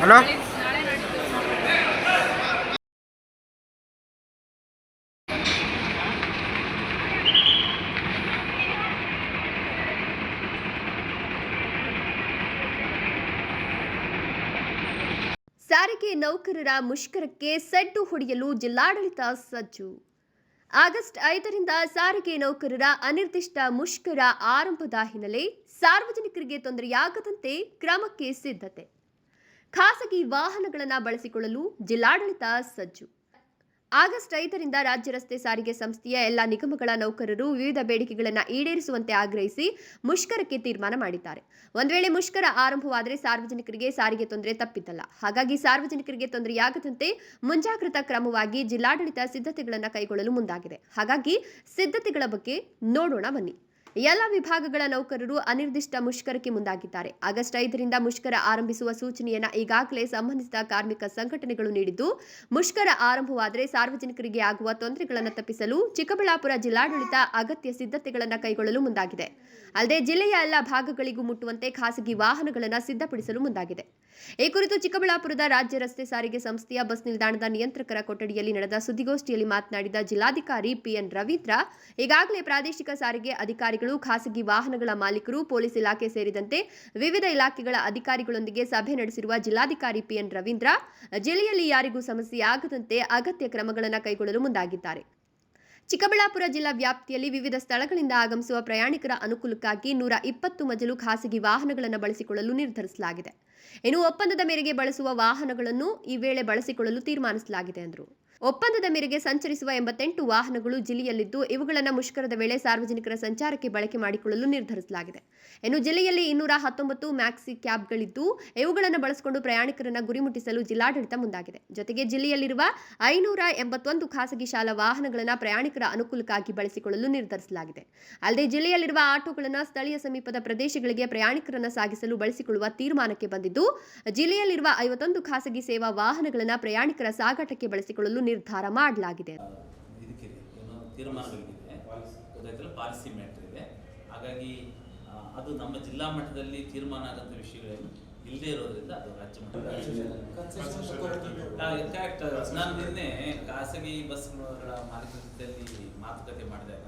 Hello? ಸಾರಿಗೆ ನೌಕರರ ಮುಷ್ಕರಕ್ಕೆ ಸೆಡ್ಡು ಹೊಡೆಯಲು ಜಿಲ್ಲಾಡಳಿತ ಸಜ್ಜು. ಆಗಸ್ಟ್ ಐದರಿಂದ ಸಾರಿಗೆ ನೌಕರರ ಅನಿರ್ದಿಷ್ಟ ಮುಷ್ಕರ ಆರಂಭದ ಹಿನ್ನೆಲೆ ಸಾರ್ವಜನಿಕರಿಗೆ ತೊಂದರೆಯಾಗದಂತೆ ಕ್ರಮಕ್ಕೆ ಸಿದ್ಧತೆ. ಖಾಸಗಿ ವಾಹನಗಳನ್ನು ಬಳಸಿಕೊಳ್ಳಲು ಜಿಲ್ಲಾಡಳಿತ ಸಜ್ಜು. ಆಗಸ್ಟ್ ಐದರಿಂದ ರಾಜ್ಯ ರಸ್ತೆ ಸಾರಿಗೆ ಸಂಸ್ಥೆಯ ಎಲ್ಲ ನಿಗಮಗಳ ನೌಕರರು ವಿವಿಧ ಬೇಡಿಕೆಗಳನ್ನು ಈಡೇರಿಸುವಂತೆ ಆಗ್ರಹಿಸಿ ಮುಷ್ಕರಕ್ಕೆ ತೀರ್ಮಾನ ಮಾಡಿದ್ದಾರೆ. ಒಂದು ವೇಳೆ ಮುಷ್ಕರ ಆರಂಭವಾದರೆ ಸಾರ್ವಜನಿಕರಿಗೆ ಸಾರಿಗೆ ತೊಂದರೆ ತಪ್ಪಿದ್ದಲ್ಲ ಹಾಗಾಗಿ ಸಾರ್ವಜನಿಕರಿಗೆ ತೊಂದರೆಯಾಗದಂತೆ ಮುಂಜಾಗ್ರತಾ ಕ್ರಮವಾಗಿ ಜಿಲ್ಲಾಡಳಿತ ಸಿದ್ಧತೆಗಳನ್ನು ಕೈಗೊಳ್ಳಲು ಮುಂದಾಗಿದೆ. ಹಾಗಾಗಿ ಸಿದ್ಧತೆಗಳ ಬಗ್ಗೆ ನೋಡೋಣ ಬನ್ನಿ. ಎಲ್ಲ ವಿಭಾಗಗಳ ನೌಕರರು ಅನಿರ್ದಿಷ್ಟ ಮುಷ್ಕರಕ್ಕೆ ಮುಂದಾಗಿದ್ದಾರೆ. ಆಗಸ್ಟ್ ಐದರಿಂದ ಮುಷ್ಕರ ಆರಂಭಿಸುವ ಸೂಚನೆಯನ್ನ ಈಗಾಗಲೇ ಸಂಬಂಧಿಸಿದ ಕಾರ್ಮಿಕ ಸಂಘಟನೆಗಳು ನೀಡಿದ್ದು, ಮುಷ್ಕರ ಆರಂಭವಾದರೆ ಸಾರ್ವಜನಿಕರಿಗೆ ಆಗುವ ತೊಂದರೆಗಳನ್ನು ತಪ್ಪಿಸಲು ಚಿಕ್ಕಬಳ್ಳಾಪುರ ಜಿಲ್ಲಾಡಳಿತ ಅಗತ್ಯ ಸಿದ್ಧತೆಗಳನ್ನು ಕೈಗೊಳ್ಳಲು ಮುಂದಾಗಿದೆ. ಅಲ್ಲದೆ ಜಿಲ್ಲೆಯ ಎಲ್ಲ ಭಾಗಗಳಿಗೂ ಮುಟ್ಟುವಂತೆ ಖಾಸಗಿ ವಾಹನಗಳನ್ನು ಸಿದ್ಧಪಡಿಸಲು ಮುಂದಾಗಿದೆ. ಈ ಕುರಿತು ಚಿಕ್ಕಬಳ್ಳಾಪುರದ ರಾಜ್ಯ ರಸ್ತೆ ಸಾರಿಗೆ ಸಂಸ್ಥೆಯ ಬಸ್ ನಿಲ್ದಾಣದ ನಿಯಂತ್ರಕರ ಕೊಠಡಿಯಲ್ಲಿ ನಡೆದ ಸುದ್ದಿಗೋಷ್ಠಿಯಲ್ಲಿ ಮಾತನಾಡಿದ ಜಿಲ್ಲಾಧಿಕಾರಿ ಪಿಎನ್ ರವೀಂದ್ರ, ಈಗಾಗಲೇ ಪ್ರಾದೇಶಿಕ ಸಾರಿಗೆ ಅಧಿಕಾರಿಗಳು ಖಾಸಗಿ ವಾಹನಗಳ ಮಾಲೀಕರು, ಪೊಲೀಸ್ ಇಲಾಖೆ ಸೇರಿದಂತೆ ವಿವಿಧ ಇಲಾಖೆಗಳ ಅಧಿಕಾರಿಗಳೊಂದಿಗೆ ಸಭೆ ನಡೆಸಿರುವ ಜಿಲ್ಲಾಧಿಕಾರಿ ಪಿಎನ್ ರವೀಂದ್ರ, ಜಿಲ್ಲೆಯಲ್ಲಿ ಯಾರಿಗೂ ಸಮಸ್ಯೆ ಆಗದಂತೆ ಅಗತ್ಯ ಕ್ರಮಗಳನ್ನು ಕೈಗೊಳ್ಳಲು ಮುಂದಾಗಿದ್ದಾರೆ. ಚಿಕ್ಕಬಳ್ಳಾಪುರ ಜಿಲ್ಲಾ ವ್ಯಾಪ್ತಿಯಲ್ಲಿ ವಿವಿಧ ಸ್ಥಳಗಳಿಂದ ಆಗಮಿಸುವ ಪ್ರಯಾಣಿಕರ ಅನುಕೂಲಕ್ಕಾಗಿ ನೂರ ಇಪ್ಪತ್ತು ಮಜಲು ಖಾಸಗಿ ವಾಹನಗಳನ್ನು ಬಳಸಿಕೊಳ್ಳಲು ನಿರ್ಧರಿಸಲಾಗಿದೆ. ಇನ್ನು ಒಪ್ಪಂದದ ಮೇರೆಗೆ ಬಳಸುವ ವಾಹನಗಳನ್ನು ಈ ವೇಳೆ ಬಳಸಿಕೊಳ್ಳಲು ತೀರ್ಮಾನಿಸಲಾಗಿದೆ, ಎಂದರು. ಒಪ್ಪಂದದ ಮೇರೆಗೆ ಸಂಚರಿಸುವ ಎಂಬತ್ತೆಂಟು ವಾಹನಗಳು ಜಿಲ್ಲೆಯಲ್ಲಿದ್ದು, ಇವುಗಳನ್ನು ಮುಷ್ಕರದ ವೇಳೆ ಸಾರ್ವಜನಿಕರ ಸಂಚಾರಕ್ಕೆ ಬಳಕೆ ಮಾಡಿಕೊಳ್ಳಲು ನಿರ್ಧರಿಸಲಾಗಿದೆ. ಇನ್ನು ಜಿಲ್ಲೆಯಲ್ಲಿ ಇನ್ನೂರ ಹತ್ತೊಂಬತ್ತು ಮ್ಯಾಕ್ಸಿ ಕ್ಯಾಬ್ಗಳಿದ್ದು, ಇವುಗಳನ್ನು ಬಳಸಿಕೊಂಡು ಪ್ರಯಾಣಿಕರನ್ನ ಗುರಿ ಮುಟ್ಟಿಸಲು ಜಿಲ್ಲಾಡಳಿತ ಮುಂದಾಗಿದೆ. ಜೊತೆಗೆ ಜಿಲ್ಲೆಯಲ್ಲಿರುವ ಐನೂರ ಎಂಬತ್ತೊಂದು ಖಾಸಗಿ ಶಾಲಾ ವಾಹನಗಳನ್ನು ಪ್ರಯಾಣಿಕರ ಅನುಕೂಲಕ್ಕಾಗಿ ಬಳಸಿಕೊಳ್ಳಲು ನಿರ್ಧರಿಸಲಾಗಿದೆ. ಅಲ್ಲದೆ ಜಿಲ್ಲೆಯಲ್ಲಿರುವ ಆಟೋಗಳನ್ನು ಸ್ಥಳೀಯ ಸಮೀಪದ ಪ್ರದೇಶಗಳಿಗೆ ಪ್ರಯಾಣಿಕರನ್ನು ಸಾಗಿಸಲು ಬಳಸಿಕೊಳ್ಳುವ ತೀರ್ಮಾನಕ್ಕೆ ಬಂದಿದ್ದು, ಜಿಲ್ಲೆಯಲ್ಲಿರುವ ಐವತ್ತೊಂದು ಖಾಸಗಿ ಸೇವಾ ವಾಹನಗಳನ್ನು ಪ್ರಯಾಣಿಕರ ಸಾಗಾಟಕ್ಕೆ ಬಳಸಿಕೊಳ್ಳಲು ನಿರ್ಧಾರ ಮಾಡಲಾಗಿದೆ. ಹಾಗಾಗಿ ಅದು ನಮ್ಮ ಜಿಲ್ಲಾ ಮಟ್ಟದಲ್ಲಿ ತೀರ್ಮಾನ ಆಗಂತ ವಿಷಯಗಳೇನು ಇಲ್ಲದೆ ಇರೋದ್ರಿಂದ ಅದು ರಾಜ್ಯ ಮಟ್ಟದಲ್ಲಿ ನಾನು ನಿನ್ನೆ ಖಾಸಗಿ ಬಸ್ಗಳ ಮಾಲೀಕರ ಮಾತುಕತೆ ಮಾಡಿದಾಗ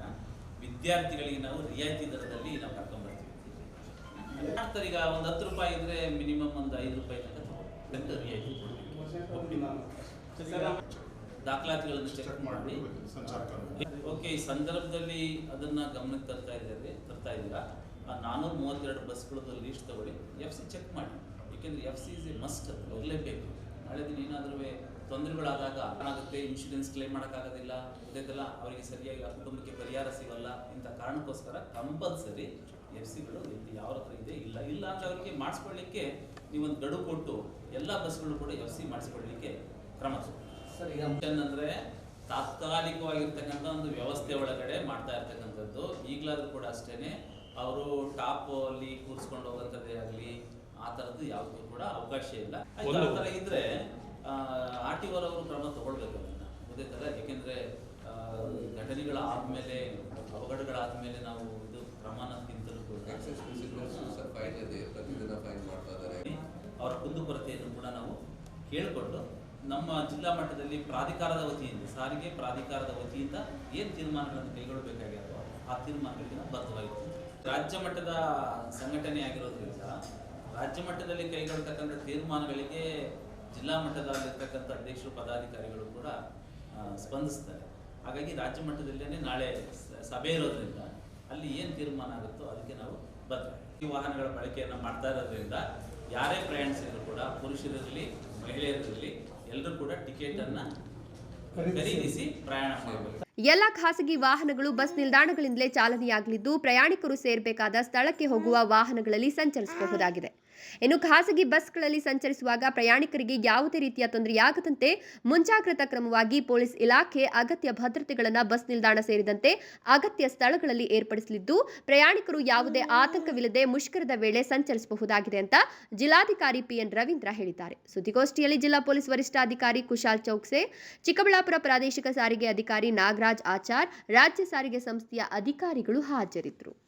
ವಿದ್ಯಾರ್ಥಿಗಳಿಗೆ ನಾವು ರಿಯಾಯಿತಿ ದರದಲ್ಲಿ ನಾವು ಕರ್ಕೊಂಡ್ಬರ್ತೀವಿ ಈಗ ಒಂದು ಹತ್ತು ರೂಪಾಯಿ ಇದ್ರೆ ಮಿನಿಮಮ್ ಒಂದು ಐದು ರೂಪಾಯಿ ತನಕ. ರಿಯಾಯಿತಿ ಕೊಡ್ಬೇಕು. ದಾಖಲಾತಿಗಳನ್ನು ಚೆಕ್ ಮಾಡಿ. ಓಕೆ ಈ ಸಂದರ್ಭದಲ್ಲಿ ಅದನ್ನ ಗಮನಕ್ಕೆ ತರ್ತಾ ಇದ್ದಾರೆ ತರ್ತಾ ಇದ್ದೀರಾ? ಆ ನಾನೂರ ಮೂವತ್ತೆರಡು ಬಸ್ಗಳದ್ದು ಲೀಸ್ಟ್ ತಗೊಳ್ಳಿ. ಎಫ್ ಸಿ ಚೆಕ್ ಮಾಡಿ. ಯಾಕಂದ್ರೆ F C is a must ಹೋಗಲೇಬೇಕು ನಾಳೆ ದಿನ ಏನಾದರೂ ತೊಂದರೆಗಳಾದಾಗ ಏನಾಗುತ್ತೆ ಇನ್ಶೂರೆನ್ಸ್ ಕ್ಲೇಮ್ ಮಾಡೋಕ್ಕಾಗೋದಿಲ್ಲ ಗೊತ್ತೈತಲ್ಲ ಅವರಿಗೆ ಸರಿಯಾಗಿ ಆ ಕುಟುಂಬಕ್ಕೆ ಪರಿಹಾರ ಸಿಗಲ್ಲ ಇಂಥ ಕಾರಣಕ್ಕೋಸ್ಕರ ಕಂಪಲ್ಸರಿ ಎಫ್ ಸಿಗಳು ಇಲ್ಲಿ ಯಾವ ಹತ್ರ ಇದೆ ಇಲ್ಲ ಇಲ್ಲ ಅಂದರೆ ಅವರಿಗೆ ಮಾಡಿಸ್ಕೊಳ್ಳಿಕ್ಕೆ ನೀವೊಂದು ಗಡುವು ಕೊಟ್ಟು ಎಲ್ಲ ಬಸ್ಗಳು ಕೂಡ ಎಫ್ ಸಿ ಮಾಡಿಸ್ಕೊಳ್ಳಿಕ್ಕೆ ಕ್ರಮ. ಸರ್ ಈಗ ಅಂದ್ರೆ ತಾತ್ಕಾಲಿಕವಾಗಿರ್ತಕ್ಕಂಥ ಒಂದು ವ್ಯವಸ್ಥೆ ಒಳಗಡೆ ಮಾಡ್ತಾ ಇರ್ತಕ್ಕಂಥದ್ದು. ಈಗಲಾದ್ರೂ ಕೂಡ ಅಷ್ಟೇನೆ ಅವರು ಟಾಪ್ ಅಲ್ಲಿ ಕೂರಿಸ್ಕೊಂಡು ಹೋಗೋಂಥದ್ದೇ ಆಗಲಿ ಆ ಥರದ್ದು ಯಾವುದೂ ಕೂಡ ಅವಕಾಶ ಇಲ್ಲ. ಆ ಥರ ಇದ್ರೆ ಆರ್ ಟಿ ಅವರು ಕ್ರಮ ತಗೊಳ್ಬೇಕು ಅದನ್ನ. ಗೊತ್ತಾಯ್ತಲ್ಲ ಯಾಕೆಂದ್ರೆ ಘಟನೆಗಳಾದ್ಮೇಲೆ ಘಟನೆಗಳ ಆದ್ಮೇಲೆ ಅವಘಡಗಳಾದ್ಮೇಲೆ ನಾವು ಇದು ಪ್ರಮಾಣಕ್ಕಿಂತಲೂ ಕೂಡ ಅವರ ಕುಂದುಕೊರತೆಯನ್ನು ಕೂಡ ನಾವು ಕೇಳಿಕೊಂಡು ನಮ್ಮ ಜಿಲ್ಲಾ ಮಟ್ಟದಲ್ಲಿ ಪ್ರಾಧಿಕಾರದ ವತಿಯಿಂದ, ಸಾರಿಗೆ ಪ್ರಾಧಿಕಾರದ ವತಿಯಿಂದ ಏನು ತೀರ್ಮಾನಗಳನ್ನು ಕೈಗೊಳ್ಳಬೇಕಾಗಿರೋ ಆ ತೀರ್ಮಾನಗಳಿಗೆ ನಾವು ಬದ್ಧವಾಗಿರ್ತೀವಿ ರಾಜ್ಯ ಮಟ್ಟದ ಸಂಘಟನೆ ಆಗಿರೋದ್ರಿಂದ, ರಾಜ್ಯ ಮಟ್ಟದಲ್ಲಿ ಕೈಗೊಳ್ಳತಕ್ಕಂಥ ತೀರ್ಮಾನಗಳಿಗೆ ಜಿಲ್ಲಾ ಮಟ್ಟದಲ್ಲಿರ್ತಕ್ಕಂಥ ಅಧ್ಯಕ್ಷರು, ಪದಾಧಿಕಾರಿಗಳು ಕೂಡ ಸ್ಪಂದಿಸ್ತಾರೆ. ಹಾಗಾಗಿ ರಾಜ್ಯ ಮಟ್ಟದಲ್ಲೇ ನಾಳೆ ಸಭೆ ಇರೋದ್ರಿಂದ ಅಲ್ಲಿ ಏನು ತೀರ್ಮಾನ ಆಗುತ್ತೋ ಅದಕ್ಕೆ ನಾವು ಬದ್ಧ ಈ ವಾಹನಗಳ ಬಳಕೆಯನ್ನು ಮಾಡ್ತಾ ಇರೋದ್ರಿಂದ ಯಾರೇ ಪ್ರಯಾಣಿಸಿದ್ರು ಕೂಡ, ಪುರುಷರಿರಲಿ, ಮಹಿಳೆಯರಿರಲಿ ಎಲ್ಲರೂ ಕೂಡ ಟಿಕೆಟ್ ಅನ್ನ ಖರೀದಿಸಿ. ಪ್ರಯಾಣ ಮಾಡಬೇಕು ಎಲ್ಲ ಖಾಸಗಿ ವಾಹನಗಳು ಬಸ್ ನಿಲ್ದಾಣಗಳಿಂದಲೇ ಚಾಲನೆಯಾಗಲಿದ್ದು ಪ್ರಯಾಣಿಕರು ಸೇರಬೇಕಾದ ಸ್ಥಳಕ್ಕೆ ಹೋಗುವ ವಾಹನಗಳಲ್ಲಿ ಸಂಚರಿಸಬಹುದಾಗಿದೆ. ಇನ್ನು ಖಾಸಗಿ ಬಸ್ಗಳಲ್ಲಿ ಸಂಚರಿಸುವಾಗ ಪ್ರಯಾಣಿಕರಿಗೆ ಯಾವುದೇ ರೀತಿಯ ತೊಂದರೆಯಾಗದಂತೆ ಮುಂಜಾಗ್ರತಾ ಕ್ರಮವಾಗಿ ಪೊಲೀಸ್ ಇಲಾಖೆ ಅಗತ್ಯ ಭದ್ರತೆಗಳನ್ನು ಬಸ್ ನಿಲ್ದಾಣ ಸೇರಿದಂತೆ ಅಗತ್ಯ ಸ್ಥಳಗಳಲ್ಲಿ ಏರ್ಪಡಿಸಲಿದ್ದು, ಪ್ರಯಾಣಿಕರು ಯಾವುದೇ ಆತಂಕವಿಲ್ಲದೆ ಮುಷ್ಕರದ ವೇಳೆ ಸಂಚರಿಸಬಹುದಾಗಿದೆ ಅಂತ ಜಿಲ್ಲಾಧಿಕಾರಿ ಪಿಎನ್ ರವೀಂದ್ರ ಹೇಳಿದ್ದಾರೆ. ಸುದ್ದಿಗೋಷ್ಠಿಯಲ್ಲಿ ಜಿಲ್ಲಾ ಪೊಲೀಸ್ ವರಿಷ್ಠಾಧಿಕಾರಿ ಕುಶಾಲ್ ಚೌಕ್ಸೆ, ಚಿಕ್ಕಬಳ್ಳಾಪುರ ಪ್ರಾದೇಶಿಕ ಸಾರಿಗೆ ಅಧಿಕಾರಿ ನಾಗರಾಜ್ ಆಚಾರ್, ರಾಜ್ಯ ಸಾರಿಗೆ ಸಂಸ್ಥೆಯ ಅಧಿಕಾರಿಗಳು ಹಾಜರಿದ್ದರು.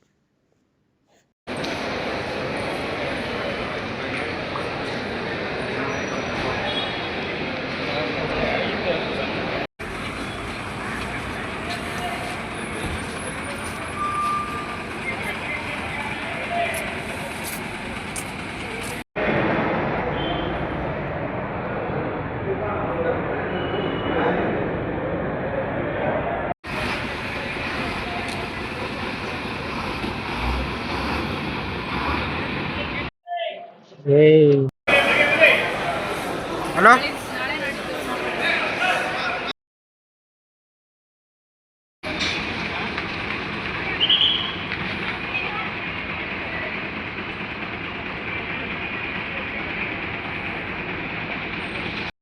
ಹಲೋ